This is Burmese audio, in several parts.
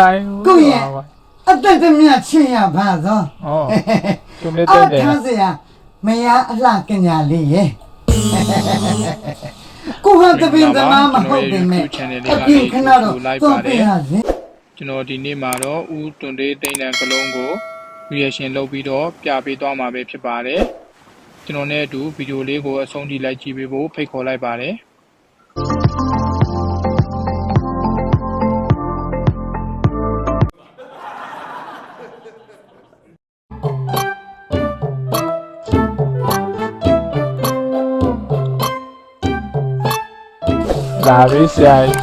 တိုင်းကိုယ့်ရဲ့အသက်တမြတ်ချင်းရပါသောဟောသူနဲ့အာတဲ့တယ်ထားစရာမယားအလှကညာလေးရဲ့ကိုဟာတပင်သမားမဟုတ်ပေမဲ့အပြင်ခဏတော့တော့ပြရစေကျွန်တော်ဒီနေ့မှာတော့ဦးတွန်တေးတိန်တန်ကလုံးကို reaction လုပ်ပြီးတော့ပြပေးသွားမှာပဲဖြစ်ပါတယ်ကျွန်တော်နဲ့အတူဗီဒီယိုလေးကိုအဆုံးထိလိုက်ကြည့်ပေးဖို့ဖိတ်ခေါ်လိုက်ပါတယ် ဒါပဲဆရာကြီး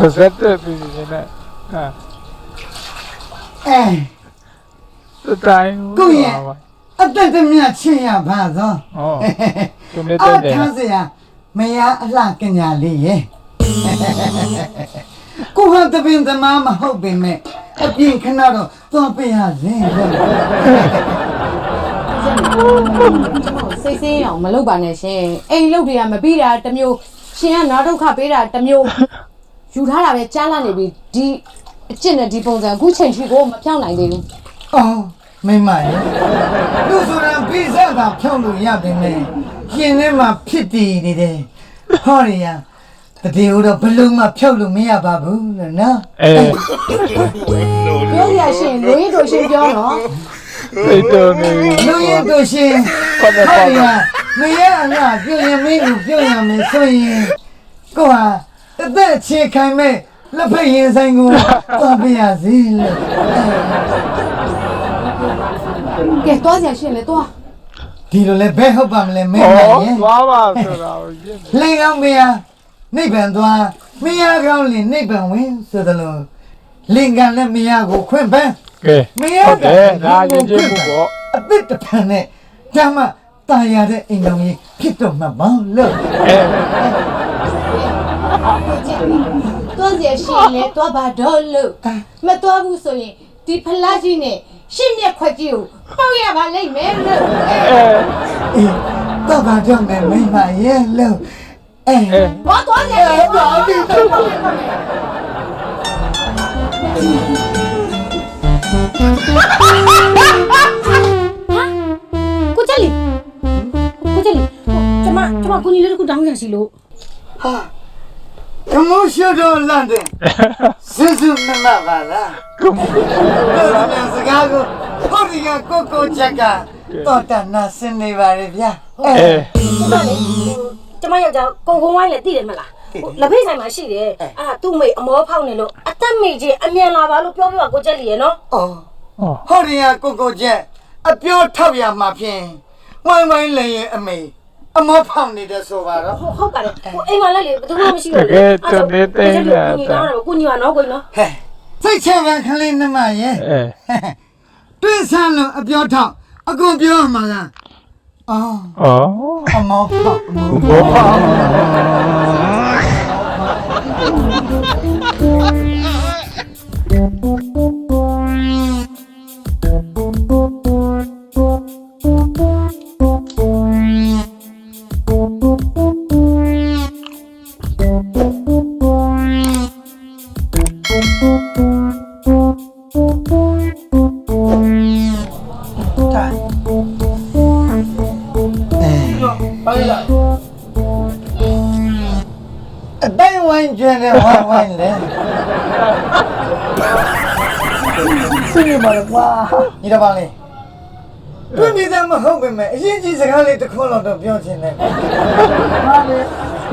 ကစက်တဲ့ပြည်နေနဲ့ဟာအဲသူတိုင်းကိုယ့်ရဲ့အသက်တမြတ်ချင်းရပါသောဟောသူနဲ့အာတဲ့တယ်ထားစရာမယားအလှကညာလေးရဲ့ကိုဟာတပင်သမားမဟုတ်ပေမဲ့အပြင်ခဏတော့တော့ပြရစေလို့ စိတ်ဆင်းအောင်မလုပ်ပါနဲ့ရှင်အိမ်လုပ်တွေကမပြီးတာတစ်မျိုးရှင်ကနားဒုက္ခပေးတာတစ်မျိုးယူထားတာပဲကြားလာနေပြီဒီအကျင့်နဲ့ဒီပုံစံအခုချိန်ရှိကိုမပြောင်းနိုင်သေးဘူးအော်မိမရဲ့လူဆိုတာပိစတာဖြောင်းလို့ရပြီမဲ့ရှင်ထဲမှာဖြစ်တည်နေတယ်ဟောရရတတိယတော့ဘလုံးမဖြောက်လို့မရပါဘူးလို့နော်အဲပြောရရှင်လူရင်းတို့ရှင်ပြောနော် စိတ်တော်နေလူရင်တို့ရှင်ခေါ်နေဟောပါရရမရအလားပြုတ်ရင်မင်းကိုပြုတ်ရမယ်ဆိုရင်ကိုဟာအသက်ချေခိုင်မဲ့လက်ဖက်ရင်ဆိုင်ကိုသွားပြရစီလို့ကဲတွားစရာရှင်လေတွားဒီလိုလဲဘယ်ဟုတ်ပါမလဲမင်းဟောမရဲ့သွားပါဆိုတာကိုရင်းလင်ကောင်းမယားနိဗ္ဗာန်သွားမယားကောင်းလင်နိဗ္ဗာန်ဝင်ဆိုသလိုလင်ကလည်းမယားကိုခွင့်ပန်း ကဲ မယား ဟုတ်တယ်ဒါရင်ချင်းမှုပေါ့ အသစ်တစ်ဖန်နဲ့ဓမ္မตายရတဲ့အိမ်တော်ကြီးဖြစ်တော့မှမောင်းလို့ အဲ တွားစရာရှင်လေတွားပါတော့လို့မတွားဘူးဆိုရင်ဒီဖလားကြီးနဲ့ရှင့်မြက်ခွက်ကြီးကိုပေါက်ရပါလိမ့်မယ်လို့ အဲ အေးတော့ပါတော့မယ်မိမရဲ့လို့အဲ အဲ ဘာတွားစရာလဲတွား ပြီကိုချက်လီကိုချက်လီကျမကျမကိုကြီးလေးတခုတောင်းရစီလို့ဟာကမိုးရှုတော့လန့်တယ်စစ်စုမမပါလားကုမတော်တယ်စကားကိုဟောဒီကကိုကိုချက်ကတော်တနာစင်နေပါလေဗျာအဲအဲကျမလေကျမယောက်ျားကိုကုန်းဝိုင်းလည်းသိတယ်မလားဟို လက်ဖိတ်ဆိုင်မှာရှိတယ်အာသူ့မိအမောဖောက်နေလို့အသက်မိချင်းအမြန်လာပါလို့ပြောပြပါကိုကျက်လီရဲ့နော်အော်ဟောဟောဒီကကိုကိုချက်အပြောထောက်ရမှာဖြင့်ဝိုင်းဝိုင်းလည်းရဲ့အမေအမောဖောက်နေတယ်ဆိုပါတော့ဟုတ်ဟုတ်ပါတယ်ဟိုအိမ်မှာလည်းလေဘယ်သူမှမရှိတော့တကယ်တော်နေတဲ့တဲ့ကိုညီတော့ကိုညီမနော်ကိုနော်ဟဲ့စိတ်ချပါခလေးနှမရဲ့အဲတွင်းဆန်းလို့အပြောထောက်အကုန်ပြောရမှာလားအော်အော်အမောဖောက်အမော ဘောပါ အတိုင်းဝိုင်းကျန်တဲ့ဝိုင်းဝိုင်းလေစိတ်ပါကွာညီတော်ပါလေပြင်းပြီးသားမဟုတ်ပေမဲ့အရင်ကြီးစကားလေးတစ်ခုလောက်တော့ပြောချင်တယ်ဟာလေ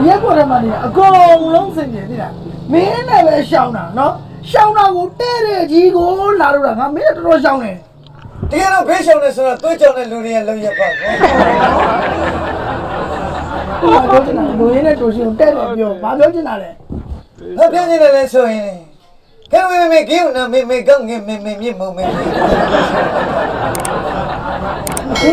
ရက်ပေါ်ထဲမှာနေအကုန်လုံးစင်ကြယ်နေတာမင်းနဲ့ပဲရှောင်းတာနော်ရှောင်းတာကိုတဲ့တဲ့ကြီးကိုလာလို့တာငါမင်းတော်တော်ရှောင်းတယ်တကယ်တော့ဖေးရှောင်းနေဆိုတော့တွေးကြောင်တဲ့လူတွေကလုံးရက်ပါကွာဘာ ပြောချင်တာလဲလူရင်းနဲ့တူရှင်ကိုတဲ့တယ်ပြောဘာပြောချင်တာလဲ။ဘာပြောနေလဲလဲဆိုရင်ကဲမေမေကိူနာမေမေကောင်းငယ်မေမေမြင့်မုံမေအင်း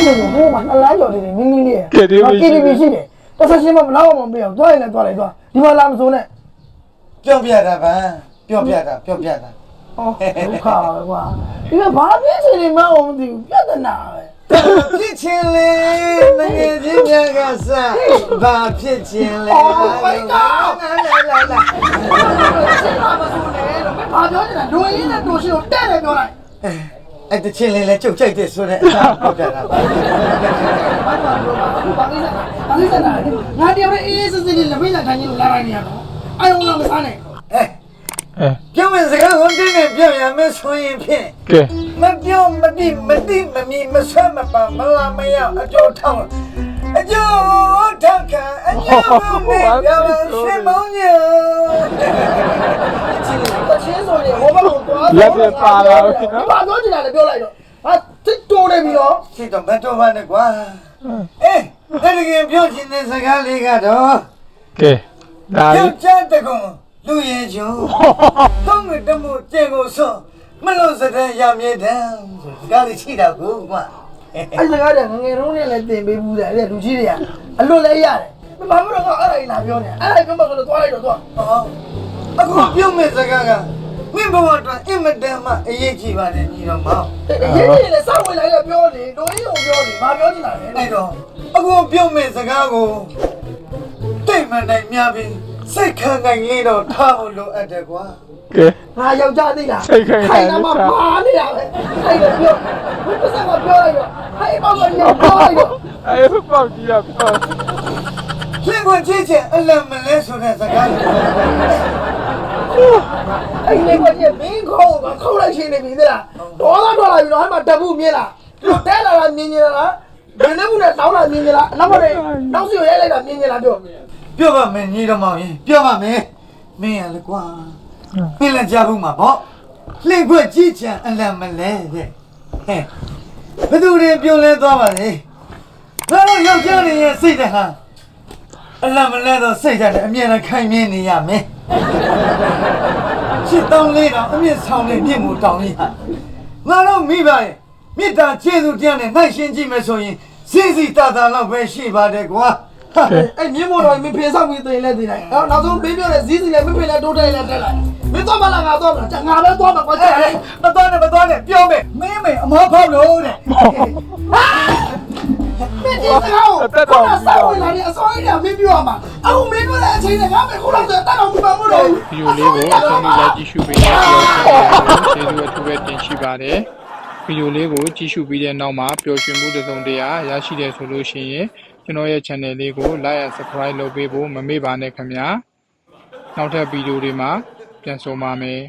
လည်းဟိုမှာအလားကျော်နေတယ်မင်းမင်းလေးရကေဒီဘီရှိတယ်ပတ်စရှင်မမလောက်အောင်မပြောသွားရင်လည်းသွားလိုက်သွားဒီမှာလာမစိုးနဲ့ပြောပြတာဗန်ပြောပြတာပြောပြတာဟောဒုက္ခပဲကွာဒီကဘာဖြစ်ချင်နေမှအောင်မသိဘူးပြဿနာပဲ တဖြစ်ချင်းလေငငယ်ချင်းများကစဘာဖြစ်ချင်းလဲအော်မိုက်ကောလာလာလာလာရှင်းပါမစိုးနဲ့လို့ဘာပြောနေတာဒွေရင်းနဲ့တူရှင်ကိုတဲ့တယ်ပြောလိုက်အဲ့တချင်းလေးလဲကြုတ်ကြိုက်တယ်ဆိုတဲ့အကြောင်းဟုတ်တယ်လားဘာမှပြောပါဘူးဘာကိစ္စဘာကိစ္စလဲငါတယောက်နဲ့အေးအေးစစ်စစ်လေးလက်ဖိတ်လက်ထိုင်ကြီးလို့လာတိုင်းနေရတော့အာယုံလာမစားနဲ့အဲအဲပြောမယ်စကားဟိုတင်းနဲ့ပြောရမယ်ဆိုရင်ဖြင့်ကဲ မပြောမတိမတိမမီမဆွဲမပမလာမရအကျိုးထောင်းအကျိုးထောက်ခံအကျိုးနဲ့ပြောမရှင်မောင်းညတချင်းဆိုရင်ဟိုဘက်ကိုသွားလက်ပြပါလာပြီနော်ဘာပြောနေတာလဲပြောလိုက်တော့ဟာတစ်တိုးနေပြီနော်စိတ်တော့မတော်ပါနဲ့ကွာအေးတကယ်ပြောချင်တဲ့စကားလေးကတော့ကဲဒါယောလေးက်ျားတကွန်လူရဲ့ချုံကောင်းကတမှုတဲ့ကိုစော မလို့စတဲ့ရမြေတန်းဆိုစကားလေးချိတာကိုကွာအဲ့စကားတဲ့ငငယ်တုန်းကလည်းတင်ပေးဘူးတဲ့အဲ့လူကြီးတွေကအလွတ်လဲရတယ်ဘာမှမတော့အဲ့ဒါကြီးလာပြောနေအဲ့ဒါပြောမှဆိုတော့သွားလိုက်တော့သွားဟောအခုပြုံးမဲ့စကားကမင်းဘဝအတွက်အင်မတန်မှအရေးကြီးပါတယ်ညီတော်မောင်ရေးကြီးလည်းစောက်ဝင်လိုက်တော့ပြောနေတို့ကြီးကိုပြောနေဘာပြောချင်တာလဲအဲ့တော့အခုပြုံးမဲ့စကားကိုတိတ်မှန်တိုင်းများပြီး စိတ်ခံနိုင်လေးတော့ထားဖို့လိုအပ်တယ်ကွာကဲ ငါယောက်ျားသိလားစိတ်ခိုင် ခိုင်ခိုင်မှာပါနေတာပဲအဲ့ဒါပြောဘယ်ပတ်စံကပြောလိုက်တော့ဟဲ့ဘာမှမပြောလိုက်တော့အဲပေါက်ကြည့်ရပါရှင်းခွင့်ချင်းချင်းအလံမလဲဆိုတဲ့စကားကိုအဲ့ဒီကကြီးမင်းခေါင်းကခေါက်လိုက်ရှင်နေပြီသလားဒေါသထွက်လာပြီတော့ဟဲ့မှာတပူမြင်လားတို့တဲလာတာမြင်နေလားဘယ်နဲ့ဘူးနဲ့တောင်းလာမြင်နေလားနောက်မှလည်းနောက်စီကိုရိုက်လိုက်တာမြင်နေလားပြော ပြောပါမယ်ညီတော်မောင်ရင်ပြောပါမယ်မင်းရလေကွာမင်းလည်းကြားဘူးမှာပေါ့လှင့်ခွင့်ကြီးချံအလံမလဲတဲ့ဟဲ့ဘသူတွေပြုံးလဲသွားပါလေဘာလို့ယောက်ျားနေရဲ့စိတ်တဟာအလံမလဲတော့စိတ်ဓာတ်နဲ့အမြဲတမ်းခိုင်မြဲနေရမယ်ချစ်တောင်းလေးတော့အမြင့်ဆောင်လေးမြင့်မှုတောင်းလေးဟာငါတို့မိပါရဲ့မေတ္တာကျေးဇူးတရားနဲ့နိုင်ရှင်းကြည့်မယ်ဆိုရင်စိစီတာတာလောက်ပဲရှိပါတယ်ကွာဟာ အဲ့မြင်းမို့တော့မင်းဖေဆောက်ပြီးတင်လဲတင်လိုက်နောက်နောက်ဆုံးမင်းပြောတဲ့ဇီးစီလည်းမင်းဖေလည်းတိုးတယ်လည်းတက်လိုက်မင်းသွားမလားငါသွားမလားငါပဲသွားမှာကွာအဲ့အဲ့မတော်နဲ့မတော်နဲ့ပြောမယ်မင်းမေအမောဖောက်လို့တဲ့မင်းဒီစကားကိုဆောက်ဝင်လာတဲ့အစောကြီးကမင်းပြောမှာအခုမင်းတို့လည်းအချိန်နဲ့ငါပဲခုလောက်ဆိုတက်တော့မမလို့ဗီဒီယိုလေးကိုအဆုံးထိလိုက်ကြည့်ရှုပေးတဲ့ပျော်ရွှင်မှုကျေးဇူးအထူးပဲတင်ရှိပါတယ်ဗီဒီယိုလေးကိုကြည့်ရှုပြီးတဲ့နောက်မှာပျော်ရွှင်မှုတစ်စုံတရာရရှိတယ်ဆိုလို့ရှိရင် ကျွန်တော်ရဲ့ channel လေးကို like and subscribe လုပ်ပေးဖို့မမေ့ပါနဲ့ခင်ဗျာနောက်ထပ်ဗီဒီယိုတွေမှာပြန်ဆုံပါမယ်